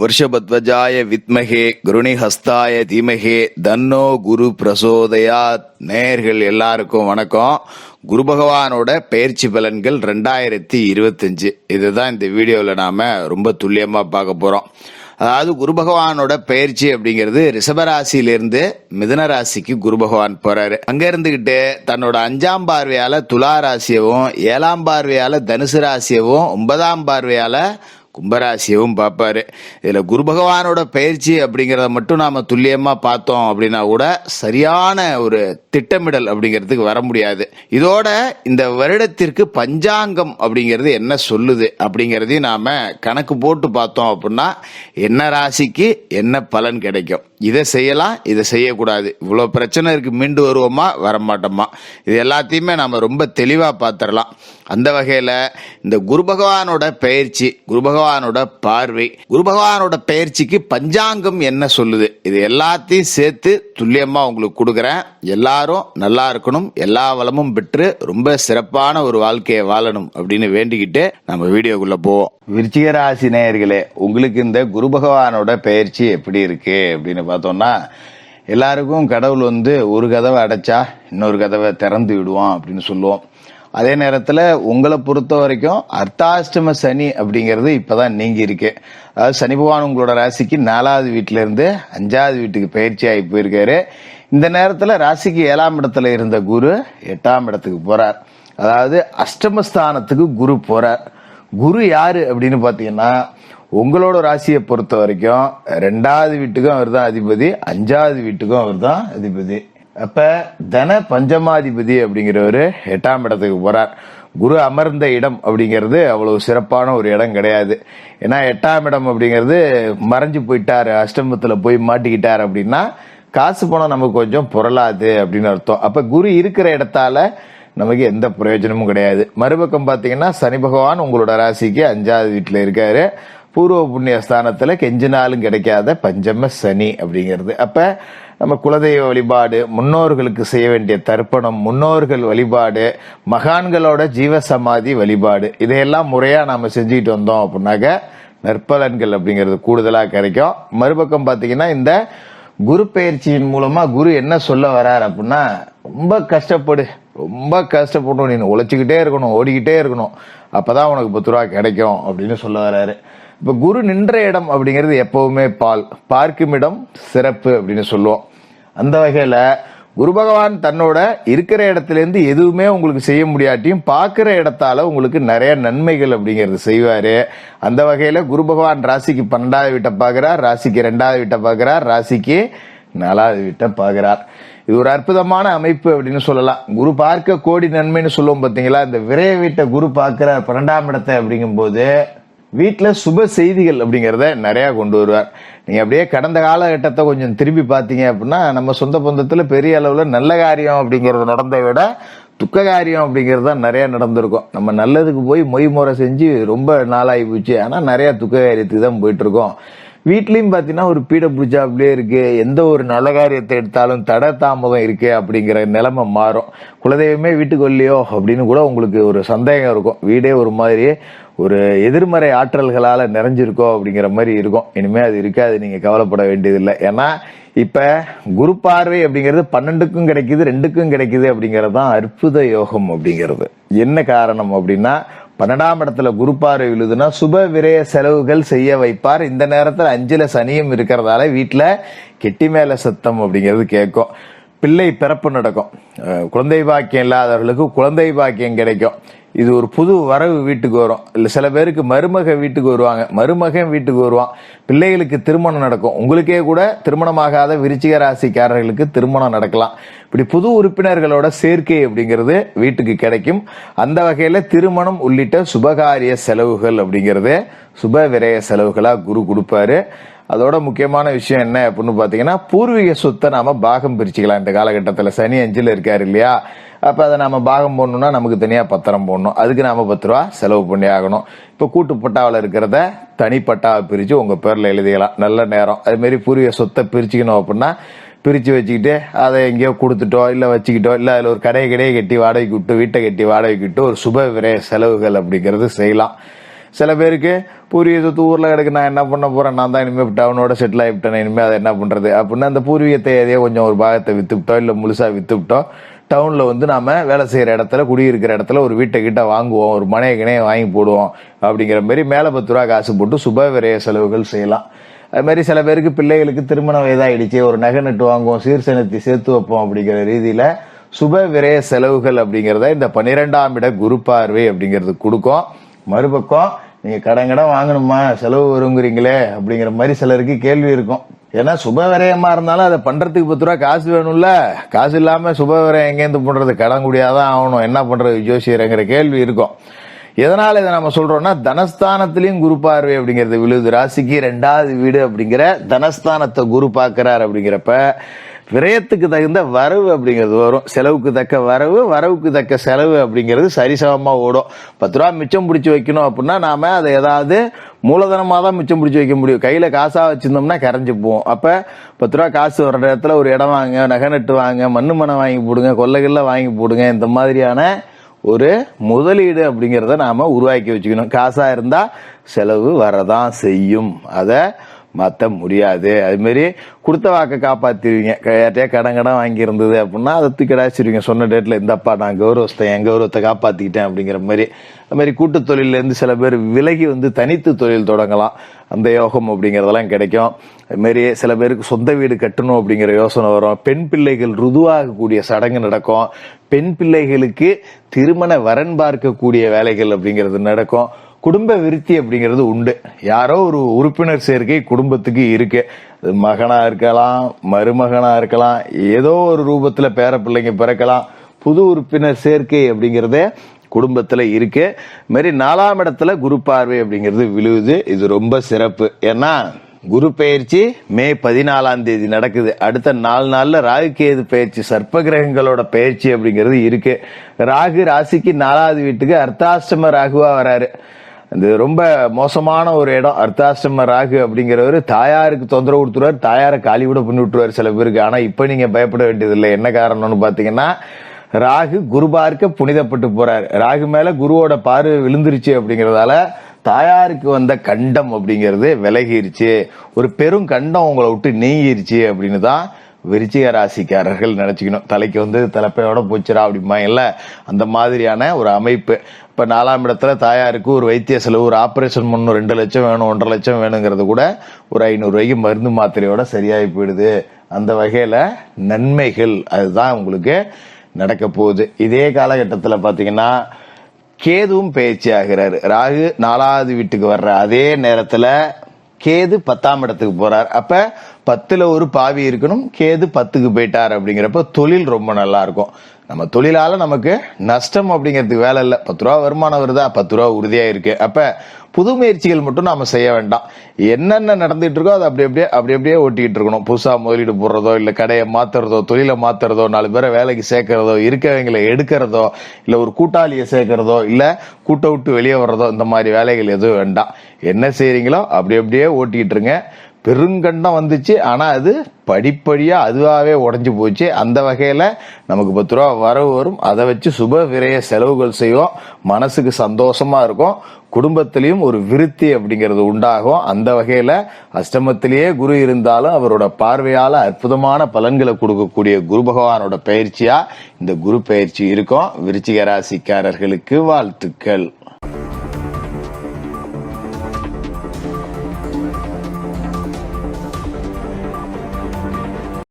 வருஷபத்வஜாய வித்மகே குருணி ஹஸ்தாய தீமகே தன்னோ குரு பிரசோதயாத் நேயர்கள் எல்லாருக்கும் வணக்கம். குரு பகவானோட பயிற்சி பலன்கள் ரெண்டாயிரத்தி இருபத்தஞ்சு. இதுதான் இந்த வீடியோவில் நாம ரொம்ப துல்லியமாக பார்க்க போறோம். அதாவது குரு பகவானோட பயிற்சி அப்படிங்கிறது ரிஷபராசியிலிருந்து மிதன ராசிக்கு குரு பகவான் போறாரு. அங்க இருந்துகிட்டு தன்னோட அஞ்சாம் பார்வையால துலா ராசியவும் ஏழாம் பார்வையால தனுசு ராசியவும் ஒன்பதாம் பார்வையால கும்பராசியவும் பார்ப்பாரு. இதில் குரு பகவானோட பயிற்சி அப்படிங்கிறத மட்டும் நாம் துல்லியமாக பார்த்தோம் அப்படின்னா கூட சரியான ஒரு திட்டமிடல் அப்படிங்கிறதுக்கு வர முடியாது. இதோட இந்த வருடத்திற்கு பஞ்சாங்கம் அப்படிங்கிறது என்ன சொல்லுது அப்படிங்கிறதையும் நாம் கணக்கு போட்டு பார்த்தோம் அப்படின்னா என்ன ராசிக்கு என்ன பலன் கிடைக்கும். இதை செய்யலாம் இதை செய்யக்கூடாது. இவ்வளோ பிரச்சனை இருக்குது மீண்டு வருவோமா வரமாட்டோமா? இது எல்லாத்தையுமே நாம் ரொம்ப தெளிவாக பார்த்துடலாம். அந்த வகையில் இந்த குரு பகவானோட பயிற்சி குரு பகவானோட பார்வை குரு பகவானோட பயிற்சிக்கு பஞ்சாங்கம் என்ன சொல்லுது? இது எல்லாத்தையும் சேர்த்து துல்லியமா உங்களுக்கு கொடுக்குறேன். எல்லாரும் நல்லா இருக்கணும். எல்லா வளமும் பெற்று ரொம்ப சிறப்பான ஒரு வாழ்க்கையை வாழணும் அப்படின்னு வேண்டிக்கிட்டு நம்ம வீடியோக்குள்ள போவோம். விருச்சிக ராசி நேயர்களே உங்களுக்கு இந்த குரு பகவானோட பயிற்சி எப்படி இருக்கு அப்படின்னு பார்த்தோம்னா எல்லாருக்கும் கடவுள் வந்து ஒரு கதவை அடைச்சா இன்னொரு கதவை திறந்து விடுவான் அப்படின்னு சொல்லுவோம். அதே நேரத்தில் உங்களை பொறுத்த வரைக்கும் அர்த்தாஷ்டம சனி அப்படிங்கிறது இப்பதான் நீங்கி இருக்கு. அதாவது சனி பகவான் உங்களோட ராசிக்கு நாலாவது வீட்டில இருந்து அஞ்சாவது வீட்டுக்கு பயிற்சி ஆகி போயிருக்காரு. இந்த நேரத்தில் ராசிக்கு ஏழாம் இடத்துல இருந்த குரு எட்டாம் இடத்துக்கு போறார். அதாவது அஷ்டமஸ்தானத்துக்கு குரு போறார். குரு யாரு அப்படின்னு பாத்தீங்கன்னா உங்களோட ராசியை பொறுத்த வரைக்கும் ரெண்டாவது வீட்டுக்கும் அவர் தான் அதிபதி அஞ்சாவது வீட்டுக்கும் அவர் தான் அதிபதி. அப்ப தன பஞ்சமாதிபதி அப்படிங்கிறவரு எட்டாம் இடத்துக்கு போறார். குரு அமர்ந்த இடம் அப்படிங்கிறது அவ்வளவு சிறப்பான ஒரு இடம் கிடையாது. ஏன்னா எட்டாம் இடம் அப்படிங்கிறது மறைஞ்சு போயிட்டாரு அஷ்டமத்தில் போய் மாட்டிக்கிட்டார் அப்படின்னா காசு பணம் நமக்கு கொஞ்சம் புரளாது அப்படின்னு அர்த்தம். அப்போ குரு இருக்கிற இடத்தால நமக்கு எந்த பிரயோஜனமும் கிடையாது. மறுபக்கம் பார்த்தீங்கன்னா சனி பகவான் உங்களோட ராசிக்கு அஞ்சாவது வீட்டில் இருக்காரு. பூர்வ புண்ணிய ஸ்தானத்தில் கெஞ்சினாலும் கிடைக்காத பஞ்சம சனி அப்படிங்கிறது. அப்போ நம்ம குலதெய்வ வழிபாடு முன்னோர்களுக்கு செய்ய வேண்டிய தர்ப்பணம் முன்னோர்கள் வழிபாடு மகான்களோட ஜீவசமாதி வழிபாடு. இதையெல்லாம் முறையா நாம செஞ்சுக்கிட்டு வந்தோம் அப்படின்னாக்க நற்பலன்கள் அப்படிங்கிறது கூடுதலாக கிடைக்கும். மறுபக்கம் பார்த்தீங்கன்னா இந்த குரு பயிற்சியின் மூலமா குரு என்ன சொல்ல வர்றார் அப்படின்னா ரொம்ப கஷ்டப்படு ரொம்ப கஷ்டப்படணும். நீ உழைச்சிக்கிட்டே இருக்கணும் ஓடிக்கிட்டே இருக்கணும். அப்பதான் உனக்கு பத்து ரூபா கிடைக்கும் அப்படின்னு சொல்ல வர்றாரு இப்ப குரு நின்ற இடம் அப்படிங்கிறது எப்பவுமே பால். பார்க்கும் இடம் சிறப்பு அப்படின்னு சொல்லுவோம். அந்த வகையில குரு பகவான் தன்னோட இருக்கிற இடத்துல இருந்து எதுவுமே உங்களுக்கு செய்ய முடியாட்டியும் பார்க்கிற இடத்தால உங்களுக்கு நிறைய நன்மைகள் அப்படிங்கிறது செய்வாரு. அந்த வகையில குரு பகவான் ராசிக்கு பன்னெண்டாவது வீட்டை பார்க்குறார் ராசிக்கு ரெண்டாவது வீட்டை பார்க்குறார் ராசிக்கு நாலாவது வீட்டை பார்க்குறார். இது ஒரு அற்புதமான அமைப்பு அப்படின்னு சொல்லலாம். குரு பார்க்க கோடி நன்மைன்னு சொல்லுவோம் பாத்தீங்களா? இந்த விரைய வீட்டை குரு பார்க்கிறார் பன்னெண்டாம் இடத்தை அப்படிங்கும்போது வீட்டில் சுப செய்திகள் அப்படிங்கிறத நிறையா கொண்டு வருவார். நீங்கள் அப்படியே கடந்த காலகட்டத்தை கொஞ்சம் திரும்பி பார்த்தீங்க அப்படின்னா நம்ம சொந்த பந்தத்தில் பெரிய அளவில் நல்ல காரியம் அப்படிங்கிறது நடந்ததை விட துக்க காரியம் அப்படிங்கிறது தான் நிறையா நடந்திருக்கும். நம்ம நல்லதுக்கு போய் மொய் முறை செஞ்சு ரொம்ப நாளாகி போச்சு. ஆனால் நிறையா துக்க காரியத்துக்கு தான் போயிட்டுருக்கோம். வீட்லேயும் பார்த்தீங்கன்னா ஒரு பீடை அப்படியே இருக்குது எந்த ஒரு நல்ல காரியத்தை எடுத்தாலும் தட தாமதம் இருக்குது அப்படிங்கிற நிலைமை மாறும். குலதெய்வமே வீட்டுக்கு இல்லையோ அப்படின்னு கூட உங்களுக்கு ஒரு சந்தேகம் இருக்கும். வீடே ஒரு மாதிரி ஒரு எதிர்மறை ஆற்றல்களால் நிறைஞ்சிருக்கோ அப்படிங்கிற மாதிரி இருக்கும். இனிமேல் அது இருக்காது நீங்கள் கவலைப்பட வேண்டியதில்லை. ஏன்னா இப்போ குரு பார்வை அப்படிங்கிறது பன்னெண்டுக்கும் கிடைக்குது ரெண்டுக்கும் கிடைக்குது அப்படிங்கிறது தான் அற்புத யோகம் அப்படிங்கிறது. என்ன காரணம் அப்படின்னா பன்னெண்டாம் இடத்துல குரு பார்வை விழுதுன்னா சுப விரய செலவுகள் செய்ய வைப்பார். இந்த நேரத்தில் அஞ்சில் சனியும் இருக்கிறதால வீட்டில் கெட்டி மேலே சத்தம் அப்படிங்கிறது கேட்கும். பிள்ளை பிறப்பு நடக்கும். குழந்தை பாக்கியம் இல்லாதவர்களுக்கு குழந்தை பாக்கியம் கிடைக்கும். இது ஒரு புது வரவு வீட்டுக்கு வரும். இல்லை சில பேருக்கு மருமக வீட்டுக்கு வருவாங்க. மருமகன் வீட்டுக்கு வருவான். பிள்ளைகளுக்கு திருமணம் நடக்கும். உங்களுக்கே கூட திருமணமாகாத விருச்சிக ராசிக்காரர்களுக்கு திருமணம் நடக்கலாம். இப்படி புது உறுப்பினர்களோட சேர்க்கை அப்படிங்கிறது வீட்டுக்கு கிடைக்கும். அந்த வகையில் திருமணம் உள்ளிட்ட சுபகாரிய செலவுகள் அப்படிங்கிறது சுப விரய செலவுகளாக குரு கொடுப்பாரு. அதோட முக்கியமான விஷயம் என்ன அப்படின்னு பார்த்தீங்கன்னா பூர்வீக சொத்தை நாம பாகம் பிரிச்சுக்கலாம். இந்த காலகட்டத்தில் சனி அஞ்சில் இருக்காரு இல்லையா? அப்போ அதை நம்ம பாகம் போடணும்னா நமக்கு தனியாக பத்திரம் போடணும். அதுக்கு நாம் பத்து ரூபா செலவு பண்ணி ஆகணும். இப்போ கூட்டு பட்டாவில் இருக்கிறத தனிப்பட்டாவை பிரித்து உங்கள் பேரில் எழுதிக்கலாம். நல்ல நேரம். அதுமாரி பூர்வீக சொத்தை பிரிச்சுக்கணும் அப்படின்னா பிரித்து வச்சுக்கிட்டு அதை எங்கேயோ கொடுத்துட்டோ இல்லை வச்சுக்கிட்டோ இல்லை அதில் ஒரு கடையை கடையை கட்டி வாடகைக்கு விட்டு வீட்டை கட்டி வாடகைக்கு விட்டு ஒரு சுப விரைய செலவுகள் அப்படிங்கிறது செய்யலாம். சில பேருக்கு பூர்வீக சொத்து ஊரில் கிடக்கு நான் என்ன பண்ண போகிறேன் நான் தான் இனிமேல் டவுனோட செட்டில் ஆகிவிட்டேன் இனிமேல் அதை என்ன பண்ணுறது அப்படின்னா அந்த பூர்வீகத்தை எதையோ கொஞ்சம் ஒரு பாகத்தை வித்துவிட்டோம் இல்லை முழுசாக வித்துவிட்டோம் டவுனில் வந்து நாம் வேலை செய்கிற இடத்துல குடியிருக்கிற இடத்துல ஒரு வீட்டை கிட்ட வாங்குவோம் ஒரு மனையை கிணைய வாங்கி போடுவோம் அப்படிங்கிற மாதிரி மேலே பத்து ரூபா காசு போட்டு சுப விரைய செலவுகள் செய்யலாம். அது மாதிரி சில பேருக்கு பிள்ளைகளுக்கு திருமண வயதாயிடுச்சு ஒரு நகை நட்டு வாங்குவோம் சீர்சனத்தை சேர்த்து வைப்போம் அப்படிங்கிற ரீதியில் சுப விரய செலவுகள் அப்படிங்கிறத இந்த பன்னிரெண்டாம் இட குரு பார்வை அப்படிங்கிறது கொடுக்கும். மறுபக்கம் நீங்கள் கடன் கடன் வாங்கணுமா செலவு வருங்கிறீங்களே அப்படிங்கிற மாதிரி சிலருக்கு கேள்வி இருக்கும். ஏன்னா சுபவிரயமா இருந்தாலும் அதை பண்றதுக்கு பத்து ரூபா காசு வேணும்ல. காசு இல்லாம சுபவிரயம் எங்கேருந்து பண்றது? கடன் குடியாதான் ஆகணும். என்ன பண்றது? ஜோசியருங்கிற கேள்வி இருக்கும். எதனால இதை நம்ம சொல்றோம்னா தனஸ்தானத்திலையும் குரு பார்வை அப்படிங்கிறது விழுது. ராசிக்கு ரெண்டாவது வீடு அப்படிங்கிற தனஸ்தானத்தை குரு பார்க்கிறார் அப்படிங்கிறப்ப விரயத்துக்கு தகுந்த வரவு அப்படிங்கிறது வரும். செலவுக்கு தக்க வரவு வரவுக்கு தக்க செலவு அப்படிங்கிறது சரிசமமாக ஓடும். பத்து ரூபா மிச்சம் பிடிச்சி வைக்கணும் அப்படின்னா நாம அதை ஏதாவது மூலதனமாக தான் மிச்சம் பிடிச்சி வைக்க முடியும். கையில் காசாக வச்சுருந்தோம்னா கரைஞ்சி போவோம். அப்போ பத்து ரூபா காசு வர்ற இடத்துல ஒரு இடம் வாங்க நகை நட்டு வாங்க மண்ணு மனை வாங்கி போடுங்க கொல்லைகளில் வாங்கி போடுங்க இந்த மாதிரியான ஒரு முதலீடு அப்படிங்கிறத நாம உருவாக்கி வச்சுக்கணும். காசாக இருந்தால் செலவு வரதான் செய்யும். அதை மாற்ற முடியாது. அதுமாரி கொடுத்த வாக்கை காப்பாத்திருவீங்க. யார்ட்டையா கடன் கடன் வாங்கியிருந்தது அப்படின்னா அதை கிடாச்சிருவீங்க சொன்ன டேட்டில் இந்தப்பா நான் கௌரவத்தை என் கௌரவத்தை காப்பாற்றிக்கிட்டேன் அப்படிங்கிற மாதிரி அதுமாரி கூட்டு தொழிலேருந்து சில பேர் விலகி வந்து தனித்து தொழில் தொடங்கலாம். அந்த யோகம் அப்படிங்கிறதெல்லாம் கிடைக்கும். அதுமாரி சில பேருக்கு சொந்த வீடு கட்டணும் அப்படிங்கிற யோசனை வரும். பெண் பிள்ளைகள் ருதுவாகக்கூடிய சடங்கு நடக்கும். பெண் பிள்ளைகளுக்கு திருமண வரன் பார்க்கக்கூடிய வேலைகள் அப்படிங்கிறது நடக்கும். குடும்ப விருத்தி அப்படிங்கிறது உண்டு. யாரோ ஒரு உறுப்பினர் சேர்க்கை குடும்பத்துக்கு இருக்கு. அது மகனா இருக்கலாம் மருமகனா இருக்கலாம் ஏதோ ஒரு ரூபத்துல பேர பிள்ளைங்க பிறக்கலாம். புது உறுப்பினர் சேர்க்கை அப்படிங்கிறதே குடும்பத்துல இருக்கு. இது மாதிரி நாலாம் இடத்துல குரு பார்வை அப்படிங்கிறது விழுவுது இது ரொம்ப சிறப்பு. ஏன்னா குரு பயிற்சி மே பதினாலாம் தேதி நடக்குது. அடுத்த நாலு நாளில் ராகு கேது பயிற்சி சர்ப்ப கிரகங்களோட பயிற்சி அப்படிங்கிறது இருக்கு. ராகு ராசிக்கு நாலாவது வீட்டுக்கு அர்த்தாஷ்டம ராகுவா வராரு. இந்த ரொம்ப மோசமான ஒரு இடம் அர்த்தாஷ்டம ராகு அப்படிங்கிறவர் தாயாருக்கு தொந்தரவு கொடுத்துருவார் தாயாரை காலி கூட பண்ணி விட்டுருவார் சில பேருக்கு. ஆனா இப்ப நீங்க பயப்பட வேண்டியதில்லை. என்ன காரணம்னு பாத்தீங்கன்னா ராகு குரு பார்க்க புனிதப்பட்டு போறார். ராகு மேல குருவோட பார்வை விழுந்துருச்சு அப்படிங்கறதால தாயாருக்கு வந்த கண்டம் அப்படிங்கிறது விலகிருச்சு. ஒரு பெரும் கண்டம் உங்களை விட்டு நீங்கிருச்சு அப்படின்னு தான் விருச்சிக ராசிக்காரர்கள் நினைச்சுக்கணும். தலைக்கு வந்து தலைப்பையோட போச்சுரா அப்படிமா இல்லை அந்த மாதிரியான ஒரு அமைப்பு. இப்போ நாலாம் இடத்துல தாயாருக்கு ஒரு வைத்திய செலவு ஒரு ஆப்ரேஷன் பண்ணணும் ரெண்டு லட்சம் வேணும் ஒன்றரை லட்சம் வேணுங்கிறது கூட ஒரு ஐநூறுரூவாய்க்கு மருந்து மாத்திரையோட சரியாகி போயிடுது. அந்த வகையில் நன்மைகள் அதுதான் உங்களுக்கு நடக்க போகுது. இதே காலகட்டத்தில் பார்த்தீங்கன்னா கேதுவும் பயிற்சி ஆகிறாரு. ராகு நாலாவது வீட்டுக்கு வர்ற அதே நேரத்தில் கேது பத்தாம் இடத்துக்கு போகிறார் அப்போ பத்துல ஒரு பாவி இருக்கணும் கேது பத்துக்கு போயிட்டார் அப்படிங்கிறப்ப தொழில் ரொம்ப நல்லா இருக்கும். நம்ம தொழிலால நமக்கு நஷ்டம் அப்படிங்கிறதுக்கு வேலை இல்லை. பத்து ரூபா வருமானம் வருதா? பத்து ரூபா உறுதியா இருக்கு அப்ப புது முயற்சிகள் மட்டும் நாம செய்ய வேண்டாம். என்னென்ன நடந்துட்டு இருக்கோ அதை அப்படி அப்படியே அப்படி அப்படியே ஓட்டிட்டு இருக்கணும். புதுசா முதலீடு போடுறதோ இல்ல கடையை மாத்துறதோ தொழிலை மாத்துறதோ நாலு பேரை வேலைக்கு சேர்க்கறதோ இருக்கவங்களை எடுக்கிறதோ இல்ல ஒரு கூட்டாளியை சேர்க்கறதோ இல்ல கூட்ட விட்டு வெளியே வர்றதோ இந்த மாதிரி வேலைகள் எதுவும் வேண்டாம். என்ன செய்கிறீங்களோ அப்படி அப்படியே ஓட்டிக்கிட்டு இருங்க. பெருங்கண்டம் வந்துச்சு. ஆனால் அது படிப்படியாக அதுவாகவே உடஞ்சி போச்சு. அந்த வகையில் நமக்கு பத்து ரூபா வரவு வரும். அதை வச்சு சுப விரைய செலவுகள் செய்வோம். மனசுக்கு சந்தோஷமாக இருக்கும். குடும்பத்திலையும் ஒரு விருத்தி அப்படிங்கிறது உண்டாகும். அந்த வகையில் அஷ்டமத்திலேயே குரு இருந்தாலும் அவரோட பார்வையால் அற்புதமான பலன்களை கொடுக்கக்கூடிய குரு பகவானோட பயிற்சியாக இந்த குரு பயிற்சி இருக்கும். விருச்சிக ராசிக்காரர்களுக்கு வாழ்த்துக்கள்.